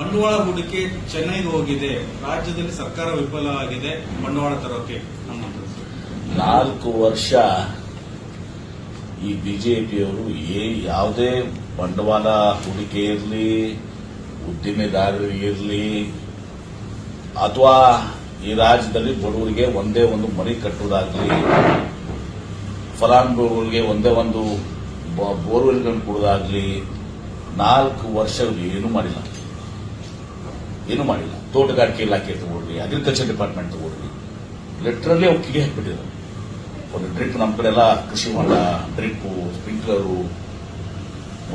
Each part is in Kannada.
ಬಂಡವಾಳ ಹೂಡಿಕೆ ಚೆನ್ನೈಗೆ ಹೋಗಿದೆ. ರಾಜ್ಯದಲ್ಲಿ ಸರ್ಕಾರ ವಿಫಲವಾಗಿದೆ. ಬಂಡವಾಳ ತರೋಕೆ ನಾಲ್ಕು ವರ್ಷ ಈ ಬಿಜೆಪಿಯವರು ಏ ಯಾವುದೇ ಬಂಡವಾಳ ಹೂಡಿಕೆ ಇರಲಿ ಉದ್ದಿಮೆದಾರರಿಗಿರಲಿ ಅಥವಾ ಈ ರಾಜ್ಯದಲ್ಲಿ ಬಡವರಿಗೆ ಒಂದೇ ಒಂದು ಮನೆ ಕಟ್ಟುವುದಾಗಲಿ, ಫಲಾನುಭವಿಗಳಿಗೆ ಒಂದೇ ಒಂದು ಬೋರ್ವೆಲ್ಗಳನ್ನು ಕೊಡೋದಾಗಲಿ ನಾಲ್ಕು ವರ್ಷಗಳು ಏನೂ ಮಾಡಿಲ್ಲ. ಏನೂ ಮಾಡಿಲ್ಲ. ತೋಟಗಾರಿಕೆ ಇಲಾಖೆ ತಗೊಳ್ಳಿ ಅಗ್ರಿಕಲ್ಚರ್ ಡಿಪಾರ್ಟ್ಮೆಂಟ್ ತಗೊಳ್ಳಿ. ಲೆಟ್ರಲ್ಲಿ ಅವ್ರು ಕಿಡಿ ಹಾಕಿಬಿಟ್ಟಿದ್ರು. ಒಂದು ಡ್ರಿಪ್ ನಮ್ಮ ಕಡೆ ಎಲ್ಲ ಕೃಷಿ ಮಾಡ ಡ್ರಿಪ್ಪು ಸ್ಪ್ರಿಂಕ್ಲರು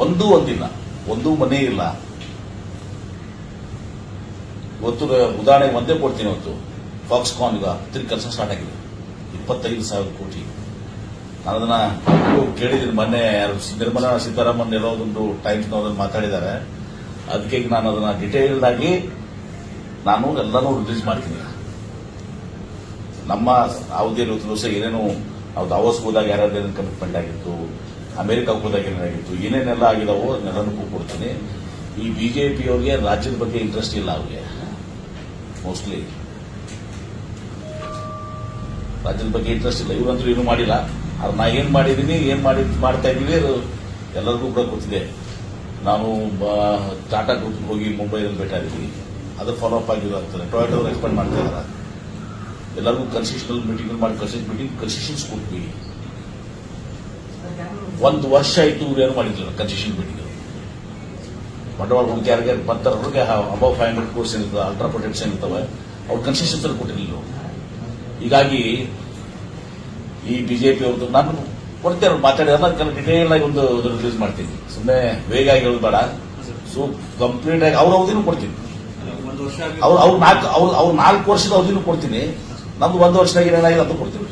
ಒಂದೂ ಒಂದಿಲ್ಲ. ಒಂದೂ ಮನೆ ಇಲ್ಲ. ಇವತ್ತು ಉದಾಹರಣೆಗೆ ಒಂದೇ ಕೊಡ್ತೀನಿ ಇವತ್ತು ಫಾಕ್ಸ್ಕಾನ್ ಈಗ ತಿರುಗಿ ಕೆಲಸ ಸ್ಟಾರ್ಟ್ ಆಗಿದೆ. ಇಪ್ಪತ್ತೈದು ಸಾವಿರ ಕೋಟಿ. ನಾನು ಅದನ್ನ ಕೇಳಿದ್ದೀನಿ ಮೊನ್ನೆ ನಿರ್ಮಲಾ ಸೀತಾರಾಮನ್ ಇರೋದೊಂದು ಟೈಮ್ಸ್ ಅದನ್ನು ಮಾತಾಡಿದ್ದಾರೆ. ಅದಕ್ಕೆ ನಾನು ಅದನ್ನ ಡಿಟೇಲ್ಡ್ ಆಗಿ ನಾನು ಎಲ್ಲನೂ ರಿಲೀಸ್ ಮಾಡ್ತೀನಿ. ನಮ್ಮ ಯಾವುದೇ ದಿವಸ ಏನೇನು ನಾವು ದಾವೋಸ್ ಹೋದಾಗ ಯಾರ್ಯಾರು ಕಮಿಟ್ಮೆಂಟ್ ಆಗಿತ್ತು ಅಮೆರಿಕಕ್ಕೆ ಹೋದಾಗ ಏನೇನಾಗಿತ್ತು ಏನೇನೆಲ್ಲ ಆಗಿದಾವೋ ಅದನ್ನೆಲ್ಲನೂ ಕೊಡ್ತೀನಿ ಈ ಬಿಜೆಪಿಯವ್ರಿಗೆ ರಾಜ್ಯದ ಬಗ್ಗೆ ಇಂಟ್ರೆಸ್ಟ್ ಇಲ್ಲ ಅವ್ರಿಗೆ. ಮೋಸ್ಟ್ಲಿ ರಾಜ್ಯದ ಬಗ್ಗೆ ಇಂಟ್ರೆಸ್ಟ್ ಇಲ್ಲ. ಇವರಂತೂ ಏನು ಮಾಡಿಲ್ಲ. ಆದ್ರೆ ನಾ ಏನ್ ಮಾಡಿದೀನಿ ಏನ್ ಮಾಡಿ ಮಾಡ್ತಾ ಇದ್ದೀನಿ ಎಲ್ಲರಿಗೂ ಕೂಡ ಗೊತ್ತಿದೆ. ನಾನು ಟಾಟಾ ಗ್ರೂಪ್ ಹೋಗಿ ಮುಂಬೈನಲ್ಲಿ ಭೇಟಿ ಆಗಿದ್ದೀನಿ. ಅದು ಫಾಲೋ ಅಪ್ ಆಗಿರೋ ಆಗ್ತದೆ ಟೊಯೋಟೋ ಎಕ್ಸ್ಪೆಂಡ್ ಮಾಡ್ತಾ ಇದ್ದಾರೆ ಎಲ್ಲರಿಗೂ ಕನ್ಸೆಷನಲ್ ಮೀಟಿಂಗ್ ಮಾಡಿ ಕನ್ಸೆಷನ್ ಮೀಟಿಂಗ್ ಕನ್ಸೆಷನ್ಸ್ ಕೊಟ್ವಿ. ಒಂದು ವರ್ಷ ಆಯ್ತು ಇವ್ರು ಏನು ಮಾಡಿದ್ರು ಕನ್ಸೆಷನ್ ಮೀಟಿಂಗ್ ಬಂಡವಾಳ ಹೂಡಿಕೆ ಯಾರಿಗೆ ಬರ್ತಾರೆ ಅಬೌವ್ ಫೈವ್ ಹಂಡ್ರೆಡ್ ಕೋರ್ಸ್ ಏನಿರ್ತದೆ ಅಲ್ಟ್ರಾ ಪ್ರೊಟೆಕ್ಟ್ಸ್ ಏನಿರ್ತವೆ, ಅವ್ರು ಕನ್ಸೆಷನ್ಸ್ ಕೊಟ್ಟಿರಲಿಲ್ಲ ಹೀಗಾಗಿ ಈ ಬಿಜೆಪಿ ಅವ್ರದ್ದು ನಾನು ಕೊಡ್ತೇನೆ ಅವ್ರು ಮಾತಾಡಿದ್ರೆ ಕೆಲ ಡಿಟೇಲ್ ಆಗಿ ಒಂದು ರಿಲೀಸ್ ಮಾಡ್ತೀನಿ. ಸುಮ್ಮನೆ ವೇಗ ಆಗಿ ಹೇಳೋದು ಬೇಡ. ಸೊ ಕಂಪ್ಲೀಟ್ ಆಗಿ ಅವ್ರ ಅವಧಿನೂ ಕೊಡ್ತೀನಿ. ಒಂದು ವರ್ಷ ಆಗಿ ಅವ್ರು ಅವ್ರು ನಾಲ್ಕು ಅವ್ರು ಅವ್ರು ನಾಲ್ಕು ವರ್ಷದ ಅವಧಿನೂ ಕೊಡ್ತೀನಿ. ನಮ್ದು ಒಂದು ವರ್ಷದಾಗ ಏನಾಗಿದೆ ಅದು ಕೊಡ್ತೀನಿ.